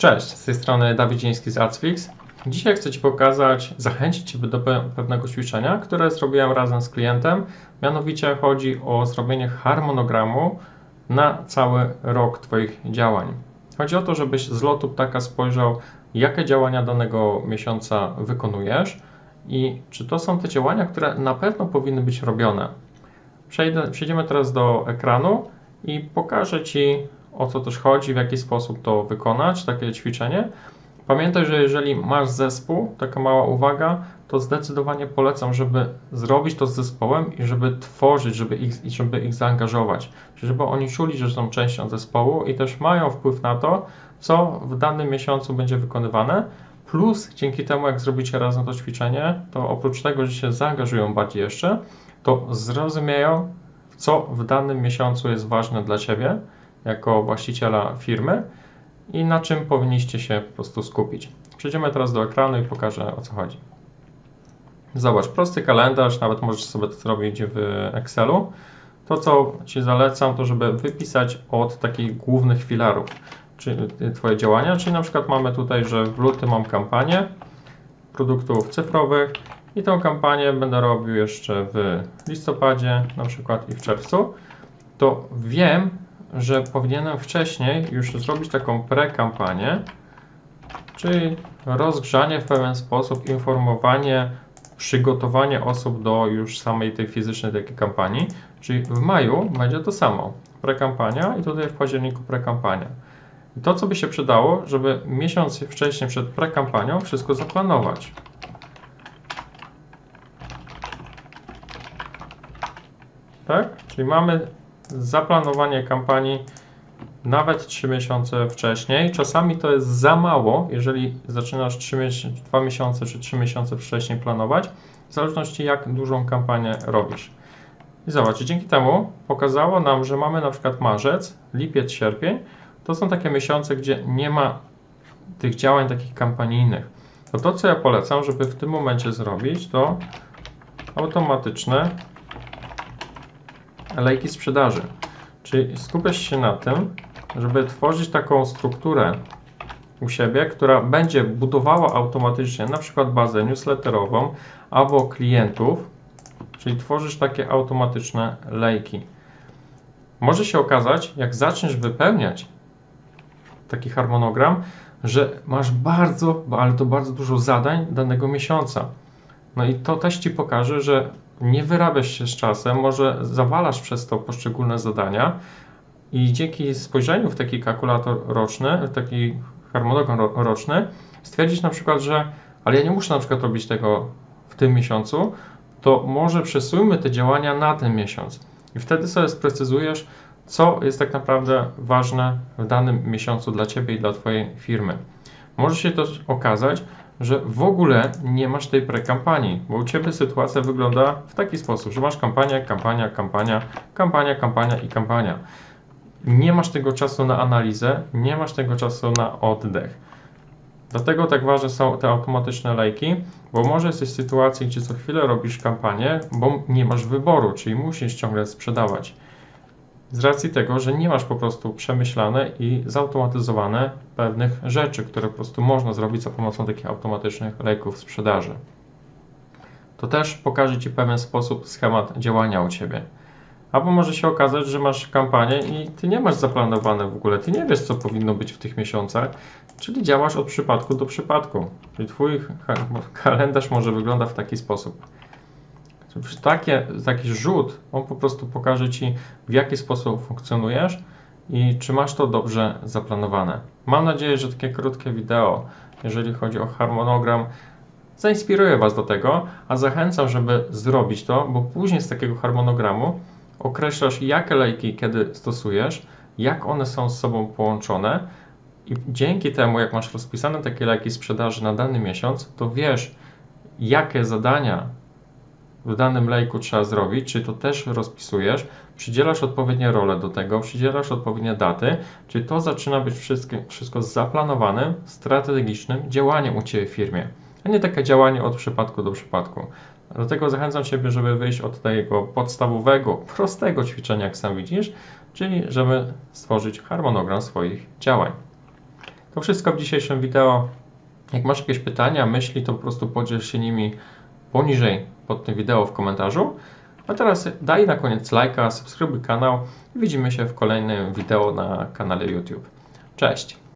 Cześć, z tej strony Dawid Dzieński z Artsfix. Dzisiaj chcę Ci pokazać, zachęcić Cię do pe- pewnego ćwiczenia, które zrobiłem razem z klientem. Mianowicie chodzi o zrobienie harmonogramu na cały rok Twoich działań. Chodzi o to, żebyś z lotu ptaka spojrzał, jakie działania danego miesiąca wykonujesz i czy to są te działania, które na pewno powinny być robione. Przejdę, przejdziemy teraz do ekranu i pokażę Ci, o co też chodzi, w jaki sposób to wykonać, takie ćwiczenie. Pamiętaj, że jeżeli masz zespół, taka mała uwaga, to zdecydowanie polecam, żeby zrobić to z zespołem i żeby tworzyć, żeby ich, żeby ich zaangażować. Żeby oni czuli, że są częścią zespołu i też mają wpływ na to, co w danym miesiącu będzie wykonywane. Plus, dzięki temu, jak zrobicie razem to ćwiczenie, to oprócz tego, że się zaangażują bardziej jeszcze, to zrozumieją, co w danym miesiącu jest ważne dla Ciebie jako właściciela firmy i na czym powinniście się po prostu skupić. Przejdziemy teraz do ekranu i pokażę o co chodzi. Zobacz, prosty kalendarz, nawet możesz sobie to zrobić w Excelu. To, co Ci zalecam, to żeby wypisać od takich głównych filarów, czyli Twoje działania, czyli na przykład mamy tutaj, że w lutym mam kampanię produktów cyfrowych i tą kampanię będę robił jeszcze w listopadzie na przykład i w czerwcu, to wiem, że powinienem wcześniej już zrobić taką pre-kampanię, czyli rozgrzanie w pewien sposób, informowanie, przygotowanie osób do już samej tej fizycznej takiej kampanii, czyli w maju będzie to samo, pre-kampania i tutaj w październiku pre-kampania. I to, co by się przydało, żeby miesiąc wcześniej przed pre-kampanią wszystko zaplanować. Tak? Czyli mamy zaplanowanie kampanii nawet 3 miesiące wcześniej. Czasami to jest za mało, jeżeli zaczynasz 3 miesiące, 2 miesiące czy 3 miesiące wcześniej planować, w zależności jak dużą kampanię robisz. I zobacz, dzięki temu pokazało nam, że mamy na przykład marzec, lipiec, sierpień. To są takie miesiące, gdzie nie ma tych działań takich kampanijnych. To to, co ja polecam, żeby w tym momencie zrobić, to automatyczne lejki sprzedaży. Czyli skupiasz się na tym, żeby tworzyć taką strukturę u siebie, która będzie budowała automatycznie na przykład bazę newsletterową albo klientów, czyli tworzysz takie automatyczne lejki. Może się okazać, jak zaczniesz wypełniać taki harmonogram, że masz bardzo, ale to bardzo dużo zadań danego miesiąca. No i to też Ci pokaże, że nie wyrabiasz się z czasem, może zawalasz przez to poszczególne zadania i dzięki spojrzeniu w taki kalkulator roczny, w taki harmonogram ro roczny, stwierdzić na przykład, że ale ja nie muszę na przykład robić tego w tym miesiącu, to może przesuńmy te działania na ten miesiąc. I wtedy sobie sprecyzujesz, co jest tak naprawdę ważne w danym miesiącu dla Ciebie i dla Twojej firmy. Może się też okazać, że w ogóle nie masz tej prekampanii, bo u Ciebie sytuacja wygląda w taki sposób, że masz kampanię, kampania, kampania, kampania, kampania i kampania. Nie masz tego czasu na analizę, nie masz tego czasu na oddech. Dlatego tak ważne są te automatyczne lejki, bo może jesteś w sytuacji, gdzie co chwilę robisz kampanię, bo nie masz wyboru, czyli musisz ciągle sprzedawać. Z racji tego, że nie masz po prostu przemyślane i zautomatyzowane pewnych rzeczy, które po prostu można zrobić za pomocą takich automatycznych lejków sprzedaży. To też pokaże Ci pewien sposób, schemat działania u Ciebie. Albo może się okazać, że masz kampanię i Ty nie masz zaplanowane w ogóle, Ty nie wiesz, co powinno być w tych miesiącach, czyli działasz od przypadku do przypadku. Czyli Twój kalendarz może wygląda w taki sposób. Takie, taki rzut, on po prostu pokaże Ci, w jaki sposób funkcjonujesz i czy masz to dobrze zaplanowane. Mam nadzieję, że takie krótkie wideo, jeżeli chodzi o harmonogram, zainspiruje Was do tego, a zachęcam, żeby zrobić to, bo później z takiego harmonogramu określasz, jakie lejki kiedy stosujesz, jak one są z sobą połączone i dzięki temu, jak masz rozpisane takie lejki sprzedaży na dany miesiąc, to wiesz, jakie zadania w danym lejku trzeba zrobić, czy to też rozpisujesz, przydzielasz odpowiednie role do tego, przydzielasz odpowiednie daty, czy to zaczyna być wszystko, zaplanowanym, strategicznym działaniem u Ciebie w firmie, a nie takie działanie od przypadku do przypadku. Dlatego zachęcam Ciebie, żeby wyjść od tego podstawowego, prostego ćwiczenia, jak sam widzisz, czyli żeby stworzyć harmonogram swoich działań. To wszystko w dzisiejszym wideo. Jak masz jakieś pytania, myśli, to po prostu podziel się nimi poniżej pod tym wideo w komentarzu. A teraz daj na koniec lajka, subskrybuj kanał i widzimy się w kolejnym wideo na kanale YouTube. Cześć!